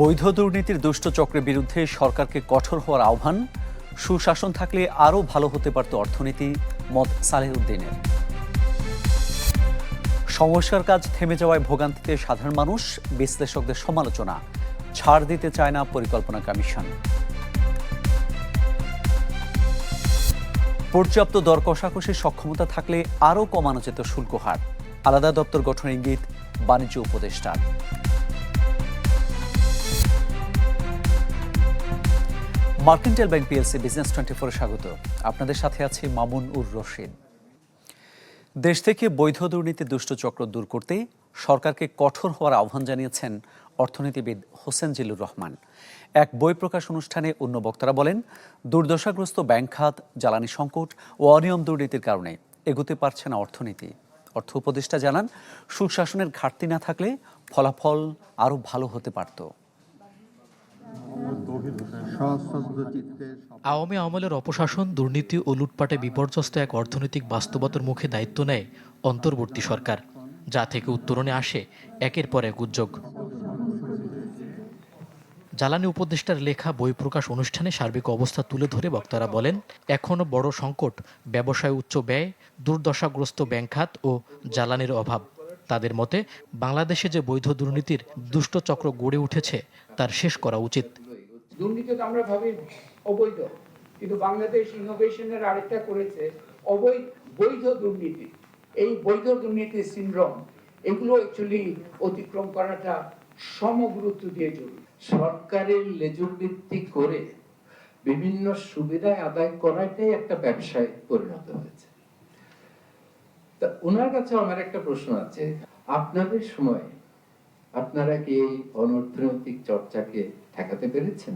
বৈধ দুর্নীতির দুষ্ট চক্রের বিরুদ্ধে সরকারকে কঠোর হওয়ার আহ্বান। সুশাসন থাকলে আরও ভালো হতে পারত অর্থনীতি, মত সালেহউদ্দিনের। সংস্কার কাজ থেমে যাওয়ায় ভোগান্তিতে সাধারণ মানুষ, বিশ্লেষকদের সমালোচনা। ছাড় দিতে চায় না পরিকল্পনা কমিশন। পর্যাপ্ত দর কষাকষির সক্ষমতা থাকলে আরও কমানো যেত শুল্ক হার। আলাদা দপ্তর গঠনের ইঙ্গিত বাণিজ্য উপদেষ্টার। Mercantile Bank PLC Business Twenty ফোরে স্বাগত। আপনাদের সাথে আছে মামুন উর রশিদ। দেশ থেকে বৈধ দুর্নীতি দুষ্ট চক্র দূর করতে সরকারকে কঠোর হওয়ার আহ্বান জানিয়েছেন অর্থনীতিবিদ হোসেন জিলুর রহমান। এক বই প্রকাশ অনুষ্ঠানে অন্য বক্তারা বলেন, দুর্দশাগ্রস্ত ব্যাংক খাত, জ্বালানি সংকট ও অনিয়ম দুর্নীতির কারণে এগোতে পারছে না অর্থনীতি। অর্থ উপদেষ্টা জানান, সুশাসনের ঘাটতি না থাকলে ফলাফল আরও ভালো হতে পারত। আওয়ামী আমলের অপশাসন, দুর্নীতি ও লুটপাটে বিপর্যস্ত এক অর্থনৈতিক বাস্তবতার মুখে দায়িত্ব নেয় অন্তর্বর্তী সরকার, যা থেকে উত্তরণে আসে একের পর এক উদ্যোগ। জ্বালানি উপদেষ্টার লেখা বই প্রকাশ অনুষ্ঠানে সার্বিক অবস্থা তুলে ধরে বক্তারা বলেন, এখনও বড় সংকট, ব্যবসায় উচ্চ ব্যয়, দুর্দশাগ্রস্ত ব্যাংক খাত ও জ্বালানির অভাব। তাদের মতে, বাংলাদেশে যে বৈধ দুর্নীতির দুষ্ট চক্র গড়ে উঠেছে, তার শেষ করা উচিত। দুর্নীতি তো আমরা ভাবি অবৈধ, কিন্তু বাংলাদেশ ইনোভেশনের আরেকটা করেছে অবৈধ, বৈধ দুর্নীতি। এই বৈধ দুর্নীতি সিনড্রোম এগুলো অ্যাকচুয়ালি অতিক্রম করাটা সমগুরুত্ব দিয়ে জরুরি সরকারের লেজুর ভিত্তি করে বিভিন্ন সুবিধা আদায় করাটাই একটা ব্যবসায় পরিণত হয়েছে। তা ওনার কাছে আমার একটা প্রশ্ন আছে, আপনাদের সময় আপনারা কি এই অনর্থনৈতিক চর্চাকে ঠেকাতে পেরেছেন।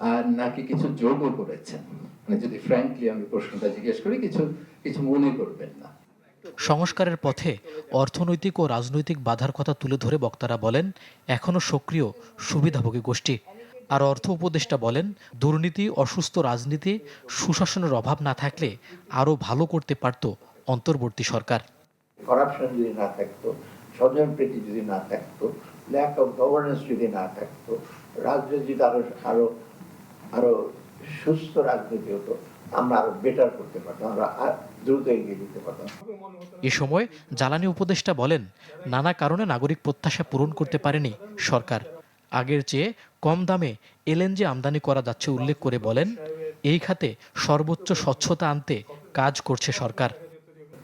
আর নাকি কিছু যোগও করেছেন। মানে যদি ফ্র্যাঙ্কলি আমি প্রশ্নটা জিজ্ঞেস করি কিছু কিছু মনে করবেন না। সংস্কারের পথে অর্থনৈতিক ও রাজনৈতিক বাধার কথা তুলে ধরে বক্তারা বলেন এখনও সক্রিয় সুবিধাভোগী গোষ্ঠী। আর অর্থ উপদেষ্টা বলেন দুর্নীতি অসুস্থ রাজনীতি সুশাসনের অভাব না থাকলে আরও ভালো করতে পারত অন্তর্বর্তী সরকার। করাপশন যদি না থাকতো স্বজন প্রীতি যদি না থাকতো ল্যাক অফ গভর্নেন্স যদি না থাকতো রাজনীতি আরও আরও আরও সুস্থ রাজনীতি হতো আমরা আরও বেটার করতে পারতাম আমরা দ্রুত এগিয়ে দিতে পারতাম। এ সময় জ্বালানি উপদেষ্টা বলেন নানা কারণে নাগরিক প্রত্যাশা পূরণ করতে পারেনি সরকার। আগের চেয়ে কম দামে এলএনজি আমদানি করা যাচ্ছে উল্লেখ করে বলেন এই খাতে সর্বোচ্চ স্বচ্ছতা আনতে কাজ করছে সরকার।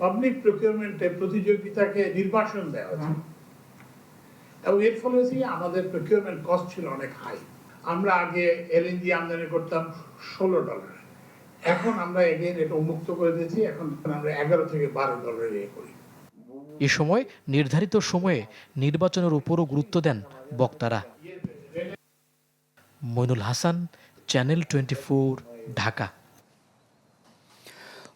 পাবলিক প্রকিউরমেন্টে প্রতিযোগিতাকে নির্বাসন দেওয়া এবং এর ফলে হচ্ছে কি, আমাদের প্রকিউরমেন্ট কস্ট ছিল অনেক হাই আমরা আগে এলএনজি আমদানি করতাম ষোলো ডলার এখন আমরা এগেন এটা উন্মুক্ত করে দিয়েছি, এখন আমরা এগারো থেকে বারো ডলার ইয়ে করি। এ সময় নির্ধারিত সময়ে নির্বাচনের উপরও গুরুত্ব দেন বক্তারা। Mainul Hasan Channel Twenty Dhaka.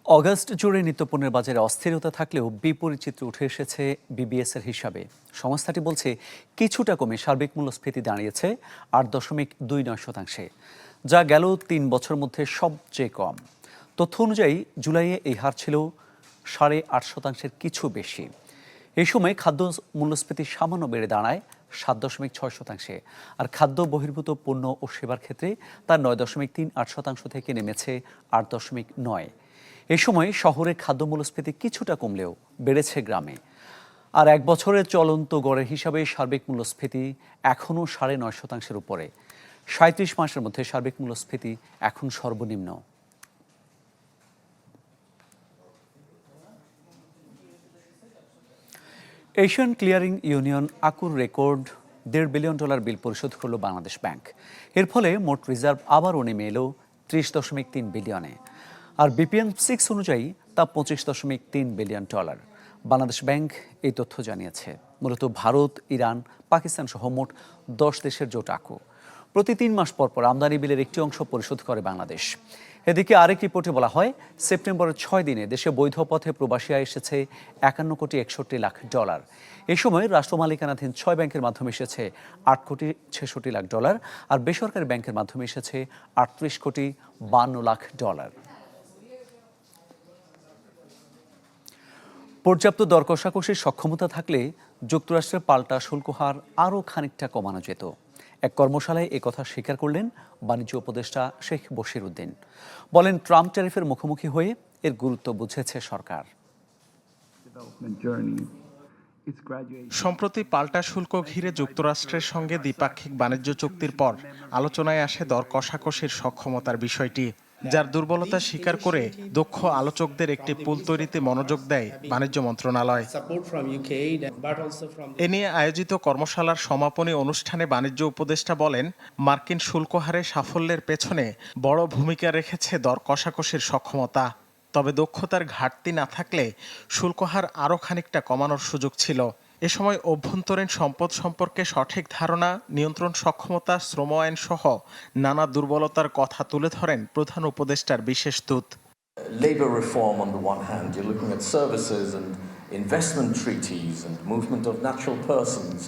August জুড়ে নিত্যপণ্যের বাজারে অস্থিরতা থাকলেও বিপরীত চিত্র উঠে এসেছে বিবিএস এর হিসাবে। সংস্থাটি বলছে, কিছুটা কমে সার্বিক মূল্যস্ফীতি দাঁড়িয়েছে আট দশমিক দুই নয় শতাংশে, যা গেল তিন বছর মধ্যে সবচেয়ে কম। তথ্য অনুযায়ী, জুলাইয়ে এই হার ছিল সাড়ে আট শতাংশের কিছু বেশি। এই সময় খাদ্য মূল্যস্ফীতি সামান্য বেড়ে দাঁড়ায় সাত দশমিক ছয় শতাংশে, আর খাদ্য বহির্ভূত পণ্য ও সেবার ক্ষেত্রে তার নয় দশমিক তিন আট শতাংশ থেকে নেমেছে আট দশমিক নয় এ সময় শহরে খাদ্য মূল্যস্ফীতি কিছুটা কমলেও বেড়েছে গ্রামে। আর এক বছরের চলন্ত গড়ের হিসাবে সার্বিক মূল্যস্ফীতি এখনও সাড়ে নয় শতাংশের উপরে। সাঁত্রিশ মাসের মধ্যে সার্বিক মূল্যস্ফীতি এখন সর্বনিম্ন। এশিয়ান ক্লিয়ারিং ইউনিয়ন আকুর রেকর্ড দেড় বিলিয়ন ডলার বিল পরিশোধ করল বাংলাদেশ ব্যাংক। এর ফলে মোট রিজার্ভ আবারও নেমে এলো ত্রিশ দশমিক তিন বিলিয়নে। আর বিপিএন সিক্স অনুযায়ী তা পঁচিশ দশমিক তিন বিলিয়ন ডলার। বাংলাদেশ ব্যাংক এই তথ্য জানিয়েছে। মূলত ভারত, ইরান, পাকিস্তান সহ মোট দশ দেশের জোট আকু। প্রতি তিন মাস পর পর আমদানি বিলের একটি অংশ পরিশোধ করে বাংলাদেশ। এদিকে আরেক রিপোর্টে বলা হয়, সেপ্টেম্বরের ছয় দিনে দেশে বৈধ পথে প্রবাসী আয় এসেছে একান্ন কোটি একষট্টি লাখ ডলার। এ সময় রাষ্ট্র মালিকানাধীন ছয় ব্যাংকের মাধ্যমে এসেছে আট কোটি ছেষট্টি লাখ ডলার আর বেসরকারি ব্যাংকের মাধ্যমে এসেছে আটত্রিশ কোটি বান্ন লাখ ডলার। পর্যাপ্ত দর কষাকষির সক্ষমতা থাকলে যুক্তরাষ্ট্রের পাল্টা শুল্ক হার আরও খানিকটা কমানো যেত। এক কর্মশালায় কথা স্বীকার করলেন বাণিজ্য উপদেষ্টা শেখ বশির উদ্দিন। বলেন ট্রাম্প ট্যারিফের মুখোমুখি হয়ে এর গুরুত্ব বুঝেছে সরকার. সম্প্রতি পাল্টা শুল্ক ঘিরে যুক্তরাষ্ট্রের সঙ্গে দ্বিপাক্ষিক বাণিজ্য চুক্তির পর আলোচনায় আসে দর কষাকষির সক্ষমতার বিষয়টি। যার দুর্বলতা স্বীকার করে দক্ষ আলোচকদের একটি পুল তৈরিতে মনোযোগ দেয় বাণিজ্য মন্ত্রণালয়। এ নিয়ে আয়োজিত কর্মশালার সমাপনী অনুষ্ঠানে বাণিজ্য উপদেষ্টা বলেন মার্কিন শুল্ক হারে সাফল্যের পেছনে বড় ভূমিকা রেখেছে দর কষাকষির সক্ষমতা। তবে দক্ষতার ঘাটতি না থাকলে শুল্ক হার আরও খানিকটা কমানোর সুযোগ ছিল। এ সময় অভ্যন্তরীণ সম্পদ সম্পর্কে সঠিক ধারণা নিয়ন্ত্রণ সক্ষমতা শ্রম আইন সহ নানা দুর্বলতার কথা তুলে ধরেন প্রধান উপদেষ্টার বিশেষ দূত labour reform on the one hand, you're looking at services and investment treaties and movement of natural persons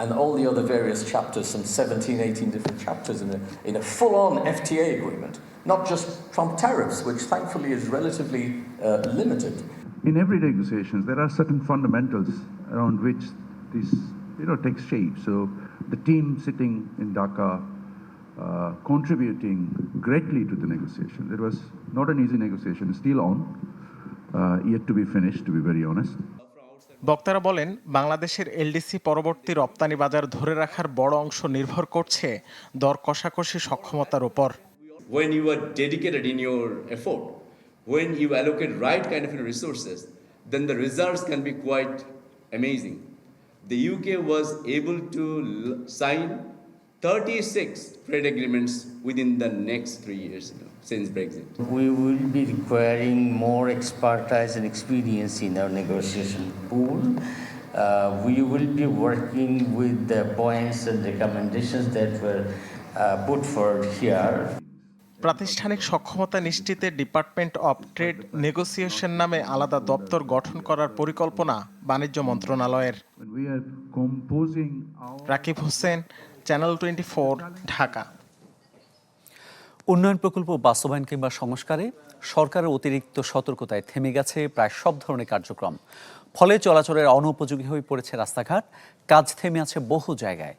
and all the other various chapters, some 17, 18 different chapters in a, in a full-on FTA agreement, not just Trump tariffs, which thankfully is relatively uh, limited. In every negotiations there are certain fundamentals around which this you know takes shape so the team sitting in dhaka uh, contributing greatly to the negotiation it was not an easy negotiation still on uh, yet to be finished to be very honest বক্তারা বলেন বাংলাদেশের LDC পরবর্তী রপ্তানি বাজার ধরে রাখার বড় অংশ নির্ভর করছে দর কষাকষি সক্ষমতার উপর when you are dedicated in your effort, when you allocate right kind of resources, then the results can be quite amazing. The UK was able to sign 36 trade agreements within the next three years you know, since Brexit. we will be requiring more expertise and experience in our negotiation pool. Uh, we will be working with the points and recommendations that were uh, put forward here. প্রাতিষ্ঠানিক সক্ষমতা নিশ্চিতে department of trade negotiation নামে আলাদা দপ্তর গঠন করার পরিকল্পনা বাণিজ্য মন্ত্রণালয়ের। Rakib Hossain Channel Twenty Dhaka. উন্নয়ন প্রকল্প বাস্তবায়ন কিংবা সংস্কারে সরকারের অতিরিক্ত সতর্কতায় থেমে গেছে প্রায় সব ধরনের কার্যক্রম। ফলে চলাচলের অনুপযোগী হয়ে পড়েছে রাস্তাঘাট কাজ থেমে আছে বহু জায়গায়।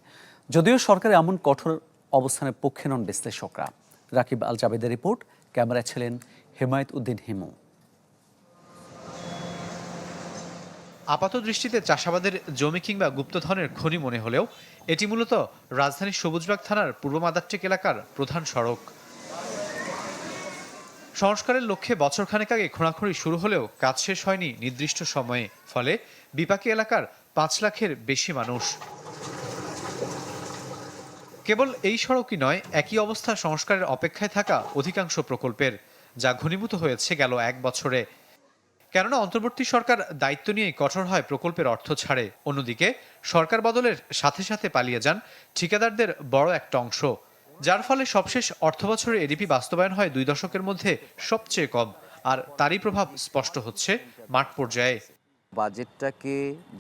যদিও সরকার এমন কঠোর অবস্থানের পক্ষে নন বিশ্লেষকরা। রাকিব আল জাবেদের রিপোর্ট। ক্যামেরায় ছিলেন হেমায়েত উদ্দিন হিমু। আপাত দৃষ্টিতে চাষাবাদের জমি কিংবা গুপ্তধনের খনি মনে হলেও এটি মূলত রাজধানীর সবুজবাগ থানার পূর্ব মাদারটেক এলাকার প্রধান সড়ক। সংস্কারের লক্ষ্যে বছরখানেক আগে খোঁড়াখুঁড়ি শুরু হলেও কাজ শেষ হয়নি নির্দিষ্ট সময়ে, ফলে বিপাকী এলাকার পাঁচ লাখের বেশি মানুষ। কেবল এই সড়কই নয়, একই অবস্থা সংস্কারের অপেক্ষায় থাকা অধিকাংশ প্রকল্পের, যা ঘনীভূত হয়েছে গেল এক বছরে। কেননা অন্তর্বর্তী সরকার দায়িত্ব নিয়ে কঠোর হয় প্রকল্পের অর্থ ছাড়ে। অন্যদিকে, সরকার বদলের সাথে সাথে পালিয়ে যান ঠিকাদারদের বড় একটা অংশ। যার ফলে সবশেষ অর্থবছরে এডিপি বাস্তবায়ন হয় দুই দশকের মধ্যে সবচেয়ে কম, আর তারই প্রভাব স্পষ্ট হচ্ছে মাঠ পর্যায়ে। বাজেটটাকে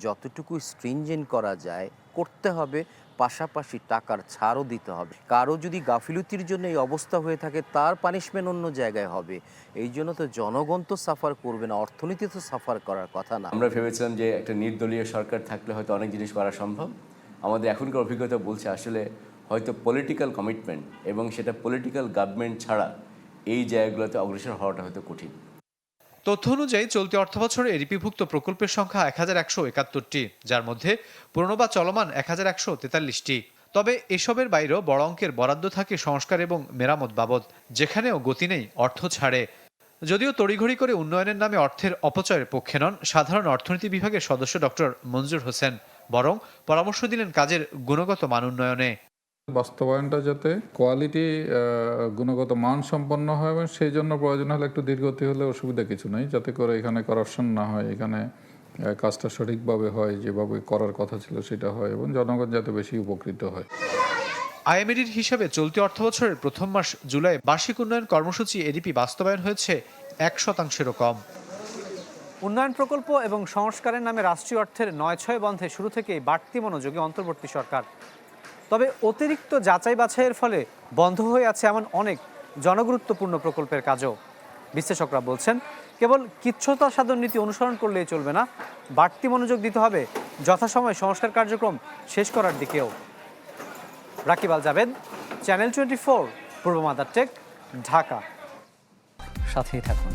যতটুকু স্ট্রিনজেন্ট করা যায়, করতে হবে। পাশাপাশি টাকার ছাড়ও দিতে হবে। কারও যদি গাফিলতির জন্য এই অবস্থা হয়ে থাকে, তার পানিশমেন্ট অন্য জায়গায় হবে। এই জন্য তো জনগণ তো সাফার করবে না, অর্থনীতি তো সাফার করার কথা না। আমরা ভেবেছিলাম যে একটা নির্দলীয় সরকার থাকলে হয়তো অনেক জিনিস করা সম্ভব। আমাদের এখনকার অভিজ্ঞতা বলছে আসলে হয়তো পলিটিক্যাল কমিটমেন্ট এবং সেটা পলিটিক্যাল গভর্নমেন্ট ছাড়া এই জায়গাগুলোতে অগ্রসর হওয়াটা হয়তো কঠিন। তথ্য অনুযায়ী চলতি অর্থবছরে এডিপিভুক্ত প্রকল্পের সংখ্যা এক হাজার একশো একাত্তরটি, যার মধ্যে পুরনো বা চলমান এক হাজার একশো তেতাল্লিশটি। তবে এসবের বাইরেও বড় অঙ্কের বরাদ্দ থাকে সংস্কার এবং মেরামত বাবদ, যেখানেও গতি নেই অর্থ ছাড়ে। যদিও তড়িঘড়ি করে উন্নয়নের নামে অর্থের অপচয়ের পক্ষে নন, সাধারণ অর্থনীতি বিভাগের সদস্য ডক্টর মঞ্জুর হোসেন, বরং পরামর্শ দিলেন কাজের গুণগত মান উন্নয়নে। বাস্তবায়নটা যাতে কোয়ালিটি গুণগত মান সম্পন্ন হয় এবং সেই জন্য প্রয়োজন হলে একটু দীর্ঘতি হলে অসুবিধা কিছু নেই। যাতে করে এখানে করাপশন না হয় এখানে কাজটা সঠিকভাবে হয় যেভাবে করার কথা ছিল সেটা হয় এবং জনগণ যাতে বেশি উপকৃত হয়। আইএমএডির হিসাবে চলতি অর্থবছরের প্রথম মাস জুলাই বার্ষিক উন্নয়ন কর্মসূচি এডিপি বাস্তবায়ন হয়েছে এক শতাংশেরও কম। উন্নয়ন প্রকল্প এবং সংস্কারের নামে রাষ্ট্রীয় অর্থের নয় ছয় বন্ধে শুরু থেকেই বাড়তি মনোযোগী অন্তর্বর্তী সরকার। তবে অতিরিক্ত যাচাই বাছাইয়ের ফলে বন্ধ হয়ে আছে এমন অনেক জনগুরুত্বপূর্ণ প্রকল্পের কাজও। বিশ্লেষকরা বলছেন, কেবল কিচ্ছতা সাধন নীতি অনুসরণ করলেই চলবে না, বাড়তি মনোযোগ দিতে হবে, যথাসময়ে সংস্কার কার্যক্রম শেষ করার দিকেও। Rakib Al Jabed, Channel Twenty Four, পূর্ব মাদার টেক, ঢাকা। সাথেই থাকুন।